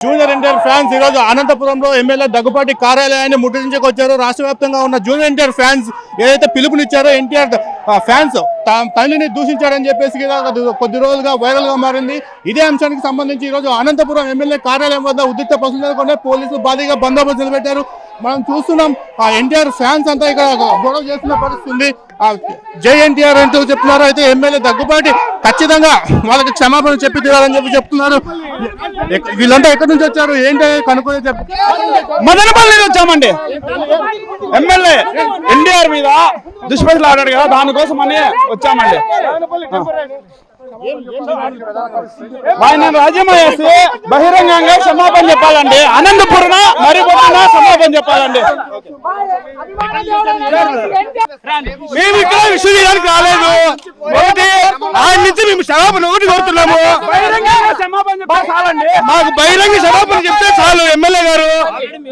Junior NTR fans ఈ రోజు అనంతపురంలో ఎమ్మెల్యే దగ్గుపాటి కార్యాలయాన్ని ముట్టడించకు వచ్చారు. రాష్ట్ర వ్యాప్తంగా ఉన్న జూనియర్ ఎన్టీఆర్ ఫ్యాన్స్ ఏదైతే పిలుపునిచ్చారో ఎన్టీఆర్ ఫ్యాన్స్ తల్లిని దూషించారని చెప్పేసి కొద్ది- రోజులుగా వైరల్గా మారింది. ఇదే అంశానికి సంబంధించి ఈ రోజు అనంతపురం ఎమ్మెల్యే కార్యాలయం వద్ద ఉద్రిక్త పసులు నెలకొనే పోలీసులు భారీగా బందోబస్తు నిలబెట్టారు. మనం చూస్తున్నాం ఆ ఎన్టీఆర్ ఫ్యాన్స్ అంతా ఇక్కడ గొడవ చేస్తున్న పరిస్థితి జై ఎన్టీఆర్ అంటూ చెప్తున్నారు. అయితే ఎమ్మెల్యే దగ్గుబాటి ఖచ్చితంగా వాళ్ళకి క్షమాపణ చెప్పి తీరాలని చెప్పి చెప్తున్నారు. వీళ్ళంతా ఎక్కడి నుంచి వచ్చారు? ఏంటి? కనుక్కొని చెప్పి మదనపల్లి నుంచి వచ్చామండి. ఎమ్మెల్యే ఎన్టీఆర్ మీద దుష్పతులు ఆడాడు కదా దానికోసం అని వచ్చామండి. ఆయన రాజీనామా చేసి బహిరంగంగా క్షమాపణ చెప్పాలండి. అనంతపురం మరి చెప్పాలండి. మేము ఇక్కడ విశ్వవిద్యాలయానికి రాలేదు. ఒకటి ఆయన నుంచి మేము క్షమాపణ ఒకటి కోరుతున్నాము. మాకు బహిరంగ క్షమాపణ చెప్తే చాలు ఎమ్మెల్యే గారు.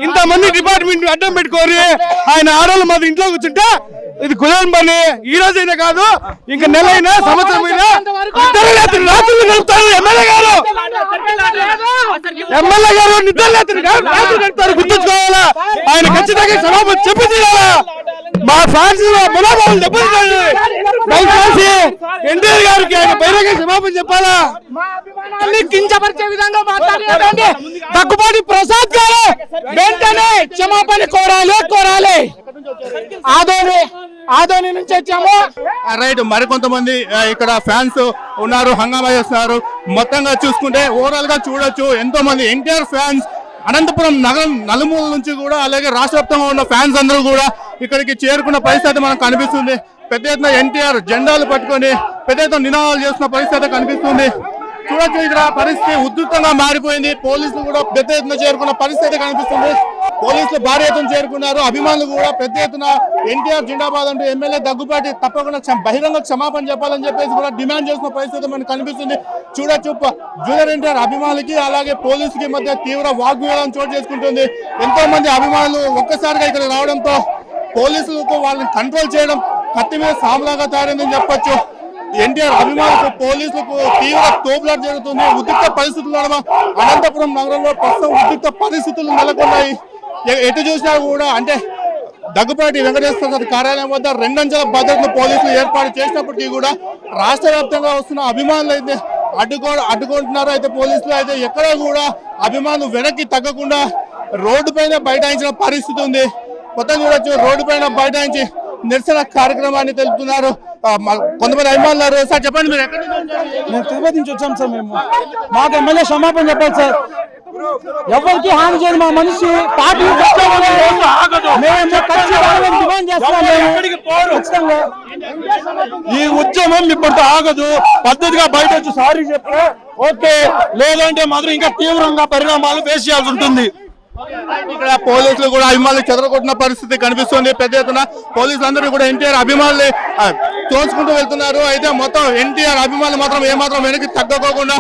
ఇంతమంది డిపార్ట్మెంట్ అడ్డం పెట్టుకొని ఆయన ఆడవాళ్ళు మాది ఇంట్లో కూర్చుంటే ఇది కుదరని పని ఈ రోజైనా కాదు ఇంకా నెల అయినా సంవత్సరం అయినా రాత్రులు గడుపుతారు ఎమ్మెల్యే గారు. ఎమ్మెల్యే గారు నిద్ర రాత్రి రాత్రి గడుపుతారు గుర్తుంచుకోవాలా? ఆయన ఖచ్చితంగా క్షమాపణ చెప్పి తీరాలా? మా ఫ్యాన్స్ దెబ్బతింటాయి దయచేసి ఎన్టీఆర్ గారికి ఆయన బహిరంగ క్షమాపణ చెప్పాలా? కించపరిచే విధంగా మాట్లాడినటువంటి దగ్గుబాటి ప్రసాద్ గారు వెంటనే క్షమాపణ కోరాలి కోరాలి. ఆదోని ఆదోని నుంచి వచ్చాము. రైట్ మరికొంతమంది ఇక్కడ ఫ్యాన్స్ ఉన్నారు హంగామా చేస్తున్నారు. మొత్తంగా చూసుకుంటే ఓవరాల్గా చూడొచ్చు ఎంతో మంది ఎన్టీఆర్ ఫ్యాన్స్ అనంతపురం నగరం నలుమూల నుంచి కూడా అలాగే రాష్ట్ర ఉన్న ఫ్యాన్స్ అందరూ కూడా ఇక్కడికి చేరుకున్న పరిస్థితి మనకు కనిపిస్తుంది. పెద్ద ఎత్తున ఎన్టీఆర్ జెండాలు పట్టుకొని పెద్ద ఎత్తున నినాదాలు చేస్తున్న పరిస్థితి కనిపిస్తుంది. చూడొచ్చు ఇక్కడ పరిస్థితి ఉధృతంగా మారిపోయింది. పోలీసులు కూడా పెద్ద ఎత్తున చేరుకున్న పరిస్థితి కనిపిస్తుంది. పోలీసులు భారీ ఎత్తున చేరుకున్నారు. అభిమానులు కూడా పెద్ద ఎత్తున ఎన్టీఆర్ జిందాబాద్ అంటూ ఎమ్మెల్యే దగ్గుబాటి తప్పకుండా బహిరంగ క్షమాపణ చెప్పాలని చెప్పేసి కూడా డిమాండ్ చేస్తున్న పరిస్థితి మనకు కనిపిస్తుంది. చూడొచ్చు జూనియర్ ఎన్టీఆర్ అభిమానులకి అలాగే పోలీసుకి మధ్య తీవ్ర వాగ్వివాదం చోటు చేసుకుంటుంది. ఎంతో మంది అభిమానులు ఒక్కసారిగా ఇక్కడ రావడంతో పోలీసులకు వాళ్ళని కంట్రోల్ చేయడం కత్తి మీద సాములాగా తయారైందని చెప్పొచ్చు. ఎన్టీఆర్ అభిమానులకు పోలీసులకు తీవ్ర తోపులాట జరుగుతుంది. ఉద్రిక్త పరిస్థితులు నడమ అనంతపురం నగరంలో ప్రస్తుతం ఉద్రిక్త పరిస్థితులు నెలకొన్నాయి. ఎటు చూసినా కూడా అంటే దగ్గుపాటి వెంకటేశ్వర కార్యాలయం వద్ద రెండంచెల భద్రతను పోలీసులు ఏర్పాటు చేసినప్పటికీ కూడా రాష్ట్ర వ్యాప్తంగా వస్తున్న అభిమానులు అయితే అడ్డుకో అడ్డుకుంటున్నారు. అయితే పోలీసులు అయితే ఎక్కడా కూడా అభిమానులు వెనక్కి తగ్గకుండా రోడ్డు పైన బైఠాయించిన పరిస్థితి ఉంది. మొత్తం చూడొచ్చు రోడ్డు పైన బైఠాయించి నిరసన కార్యక్రమాన్ని తెలుపుతున్నారు. కొంతమంది అభిమానులు. సార్ చెప్పండి మీరు ఎక్కడి? మేము తిరుపతి నుంచి వచ్చాం సార్ మేము. మాకు ఎమ్మెల్యే క్షమాపణ చెప్పాలి సార్. ఎవరికి హాని చేయదు మా మనిషి. పార్టీ ఈ ఉద్యమం ఇప్పటితో ఆగదు. పద్ధతిగా బయట వచ్చి సారీ చెప్పి ఓకే. లేదంటే మాత్రం ఇంకా తీవ్రంగా పరిణామాలు ఫేస్ చేయాల్సి ఉంటుంది. ఇక్కడ పోలీసులు కూడా అభిమానులు చెదరగొట్టిన పరిస్థితి కనిపిస్తుంది. పెద్ద ఎత్తున పోలీసులందరూ కూడా ఎన్టీఆర్ అభిమానులు ఆ, తోసుకుంటూ వెళ్తున్నారు. అయితే మొత్తం ఎన్టీఆర్ అభిమానులు మాత్రం ఏమాత్రం వెనక్కి తగ్గకోకుండా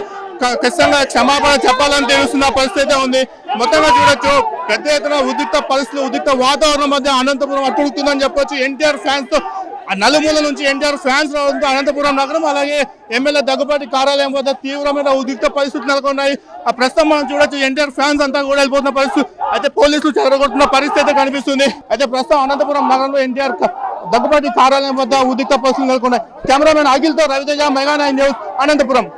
ఖచ్చితంగా క్షమాపణ చెప్పాలని తెలుస్తున్న పరిస్థితి అయితే ఉంది. మొత్తంగా చూడొచ్చు పెద్ద ఎత్తున ఉద్రిక్త పరిస్థితులు ఉద్రిక్త వాతావరణం మధ్య అనంతపురం అట్టుడుతుందని చెప్పొచ్చు. ఎన్టీఆర్ ఫ్యాన్స్తో నలుమూల నుంచి ఎన్టీఆర్ ఫ్యాన్స్ రావడంతో అనంతపురం నగరం అలాగే ఎమ్మెల్యే దగ్గుబాటి కార్యాలయం వద్ద తీవ్రమైన ఉద్రిక్త పరిస్థితులు నెలకొన్నాయి. ఆ ప్రస్తుతం మనం చూడొచ్చు ఎన్టీఆర్ ఫ్యాన్స్ అంతా కూడా వెళ్ళిపోతున్న పరిస్థితి. అయితే పోలీసులు చెదరగొట్టున్న పరిస్థితి కనిపిస్తుంది. అయితే ప్రస్తుతం అనంతపురం నగరంలో ఎన్టీఆర్ దగ్గుబాటి కార్యాలయం వద్ద ఉద్రిక్త పరిస్థితులు నెలకొన్నాయి. Cameraman అఖిల్తో Raviteja mega nine news Anantapuram.